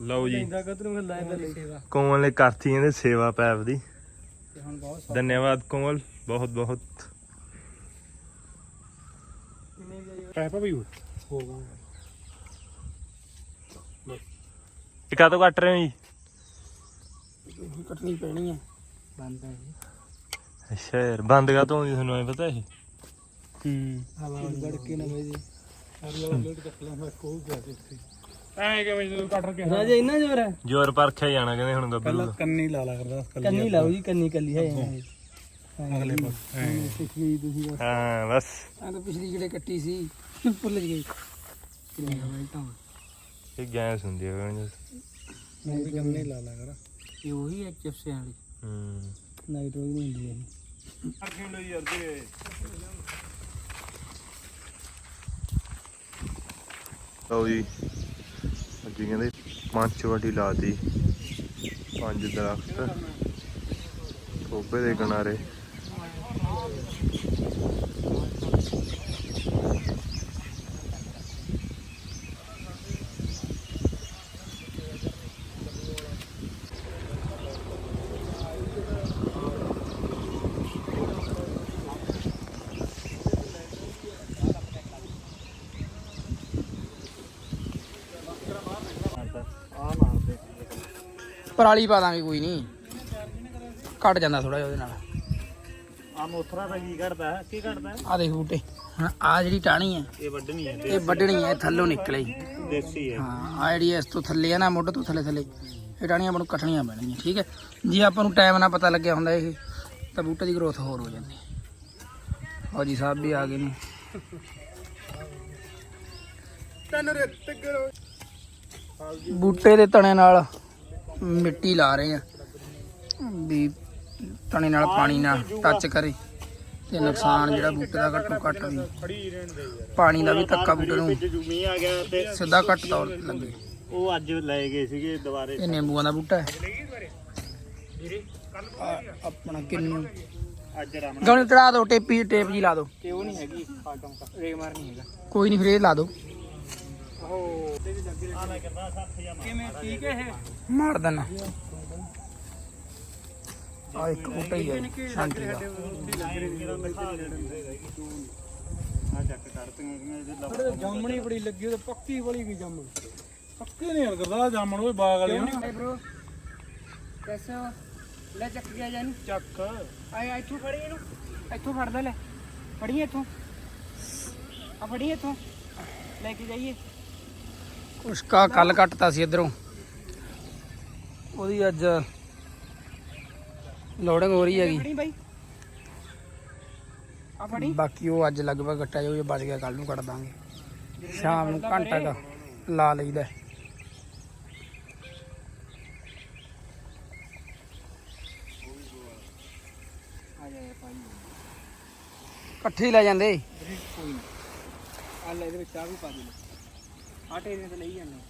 ਲਓ ਜੀ। ਕਦ ਸੇਵਾ। ਕੋਮਲ ਨੇ ਕਰਤੀ ਇਹਦੇ ਸੇਵਾ ਪੈਪ ਦੀ। ਤੇ ਹੁਣ ਬਹੁਤ ਧੰਨਵਾਦ ਕੋਮਲ ਬਹੁਤ ਬਹੁਤ। ਪੈਪਾ ਵੀ ਹੋ ਗਿਆ ਇਹ ਕਾਹਤੋਂ ਕੱਟ ਰਹੇ ਹੋ ਜੀ? ਕੱਟਣੀ ਪੈਣੀ ਹੈ ਬੰਦ ਹੈ ਅੱਛਾ ਯਾਰ ਬੰਦ ਕਾ ਤੋਂ ਤੁਹਾਨੂੰ ਐ ਪਤਾ ਇਹ? ਹੂੰ। ਹਵਾ ਗੜ ਕੇ ਨਾ ਬਈ ਅਗਲਾ ਲੋਡ ਕੱਟ ਲਾਂ ਮੈਂ ਕੋਹ ਗਿਆ ਇੱਥੇ। ਐ ਕਿਵੇਂ ਜਦੋਂ ਕੱਟ ਕੇ ਰਾਜੇ ਇੰਨਾ ਜ਼ੋਰ ਹੈ? ਜ਼ੋਰ ਪਰਖਿਆ ਜਾਣਾ ਕਹਿੰਦੇ ਹੁਣ ਗੱਭਰੂ ਦਾ। ਕੰਨੀ ਲਾ ਲਾ ਕਰਦਾ ਕੰਨੀ ਲਾਓ ਜੀ ਕੰਨੀ ਕੱਲੀ ਹੈ ਅਗਲੇ ਪਾਸੇ। ਪਿਛਲੀ ਤੁਸੀਂ ਹਾਂ ਬਸ। ਆ ਤਾਂ ਪਿਛਲੀ ਜਿਹੜੇ ਕੱਟੀ ਸੀ ਭੁੱਲ ਗਈ ਇਹ ਗੈਸ ਹੁੰਦੀ ਹੈ ਕਹਿੰਦੇ ਨਹੀਂ। ਕੰਨੀ ਲਾ ਲਾ ਕਰ। ਇਹ ਉਹੀ ਹੈ ਚਿਪਸੇ ਵਾਲੀ। ਹੂੰ। ਨਾਈਟ ਰੋਜ਼ ਨਹੀਂ ਹੁੰਦੀ ਇਹ। ਅੱਗੇ ਲਈ ਯਾਰ ਦੇ ਲਓ ਜੀ। ਅੱਜ ਕਹਿੰਦੇ ਪੰਜ ਵਾਟੀ ਲਾਤੀ ਪੰਜ ਦਰਖਤ ਟੋਬੇ ਦੇ ਕਿਨਾਰੇ। ਪਰਾਲੀ ਪਾ ਦਾਂਗੇ ਕੋਈ ਨਹੀਂ। ਘਟ ਜਾਂਦਾ ਥੋੜਾ ਜਿਹਾ ਉਹਦੇ ਨਾਲ। ਆ ਮੋਥਰਾ ਦਾ ਕੀ ਕਰਦਾ ਕੀ ਕਰਦਾ ਆ ਦੇਖ ਬੂਟੇ ਹੁਣ ਆ ਜਿਹੜੀ ਟਾਣੀ ਹੈ ਇਹ ਵੱਢਣੀ ਹੈ। ਇਹ ਵੱਢਣੀ ਹੈ ਥੱਲੋਂ ਨਿਕਲੇ। ਦੇਸੀ ਹੈ। ਹਾਂ ਆ ਜਿਹੜੀ ਇਸ ਤੋਂ ਥੱਲੇ ਆ ਨਾ ਮੁੱਢ ਤੋਂ ਥੱਲੇ ਥੱਲੇ ਇਹ ਟਾਣੀਆਂ ਆਪਾਂ ਨੂੰ ਕੱਟਣੀਆਂ ਪੈਣਗੀਆਂ ਠੀਕ ਹੈ? ਜੇ ਆਪਾਂ ਨੂੰ ਟਾਈਮ ਨਾਲ ਪਤਾ ਲੱਗਿਆ ਹੁੰਦਾ ਇਹ ਤਾਂ ਬੂਟੇ ਦੀ ਗਰੋਥ ਹੋਰ ਹੋ ਜਾਂਦੀ ਫੌਜੀ ਸਾਹਿਬ ਵੀ ਆ ਗਏ ਨੇ। ਬੂਟੇ ਦੇ ਤਣੇ ਨਾਲ। ਮਿੱਟੀ ਲਾ ਰਹੇ ਆ। ਵੀ ਤਣੇ ਨਾਲ ਪਾਣੀ ਨਾਲ ਟੱਚ ਕਰੇ ਤੇ ਨੁਕਸਾਨ ਜਿਹੜਾ ਬੂਟੇ ਦਾ ਘੱਟੋ ਘੱਟ ਵੀ ਪਾਣੀ ਦਾ ਵੀ ਧੱਕਾ ਬੂਟੇ ਨੂੰ ਤੇ ਸਿੱਧਾ ਘੱਟ ਤੌਰ ਤੇ ਲੱਗੇ। ਉਹ ਅੱਜ ਲੈ ਗਏ ਸੀਗੇ ਦੁਬਾਰੇ। ਇਹ ਨਿੰਬੂਆਂ ਦਾ ਬੂਟਾ ਹੈ। ਆਪਣਾ ਕਿੰਨੂ। ਅੱਜ ਰਾਮ ਗਣ ਦਿਓ ਟੇਪੀ ਟੇਪ ਜੀ ਲਾ ਦਿਓ ਕਿ ਉਹ ਨਹੀਂ ਹੈਗੀ ਆਟਮ ਰੇਗ ਮਾਰ ਨਹੀਂ ਹੈਗਾ। ਕੋਈ ਨਹੀਂ ਫਿਰ ਇਹ ਲਾ 60 ਜਾਂ ਕਿਵੇਂ ਠੀਕ ਹੈ ਇਹ ਮਾਰ ਦੇਣਾ। ਆ ਇੱਕ ਬੂਟਾ ਹੀ ਹੈ ਸ਼ਾਂਤੀ ਦਾ। ਜਾਮਣੀ ਬੜੀ ਲੱਗੀ ਉਹ ਪੱਕੀ ਵਾਲੀ ਵੀ ਜਾਮਣ। ਪੱਕੀ ਨਹੀਂ ਕਰਦਾ ਜਾਮਣ ਉਹ ਬਾਗ ਵਾਲੀ ਨਾ ਕੈਸੇ ਲੈ ਚੱਕ ਗਿਆ ਜਾਨੂੰ। ਚੱਕ। ਆਏ ਇੱਥੋਂ ਫੜੀ ਇਹਨੂੰ। ਇੱਥੋਂ ਫੜਦਾ ਲੈ ਫੜੀ ਇੱਥੋਂ। ਆ ਫੜੀ ਇੱਥੋਂ। ਲੈ ਕੇ ਜਾਈਏ। ਉਸਕਾ ਕੱਲ ਕੱਟਤਾ ਸੀ ਇਧਰੋਂ। ਉਹਦੀ ਅੱਜ ਲੋਡਿੰਗ ਹੋ ਰਹੀ ਹੈਗੀ। ਬਾਕੀ ਉਹ ਅੱਜ ਲਗਭਗ ਕੱਟਿਆ ਜਾਊ ਜੇ ਬਚ ਗਿਆ ਕੱਲ ਨੂੰ ਕੱਟ ਦਾਂਗੇ। ਸ਼ਾਮ ਨੂੰ ਘੰਟਾ ਦਾ ਲਾ ਲਈਦਾ। ਇਕੱਠੇ ਲੈ ਜਾਂਦੇ। ਆ ਲੈ ਇਹਦੇ ਵਿੱਚ ਆ ਵੀ ਪਾ ਦੇ ਆਟੇ ਟੇਰੇ ਤੇ ਲਈ ਜਾਂਦੇ